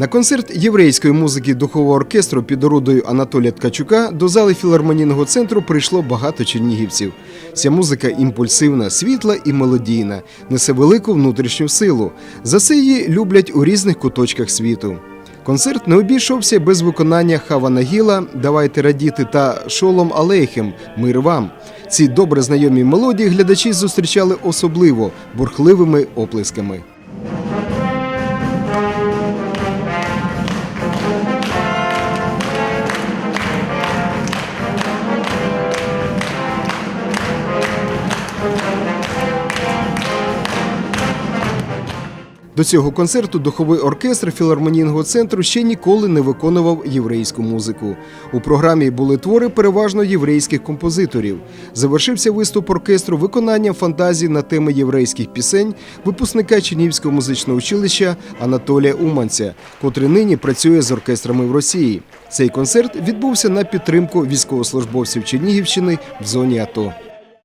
На концерт єврейської музики духового оркестру під орудою Анатолія Ткачука до зали філармонійного центру прийшло багато чернігівців. Ця музика імпульсивна, світла і мелодійна, несе велику внутрішню силу. За це її люблять у різних куточках світу. Концерт не обійшовся без виконання Хава Нагіла Давайте радіти та Шолом Алейхем Мир вам. Ці добре знайомі мелодії глядачі зустрічали особливо бурхливими оплесками. До цього концерту духовий оркестр філармонійного центру ще ніколи не виконував єврейську музику. У програмі були твори переважно єврейських композиторів. Завершився виступ оркестру виконанням фантазій на теми єврейських пісень випускника Чернігівського музичного училища Анатолія Уманця, котрий нині працює з оркестрами в Росії. Цей концерт відбувся на підтримку військовослужбовців Чернігівщини в зоні АТО.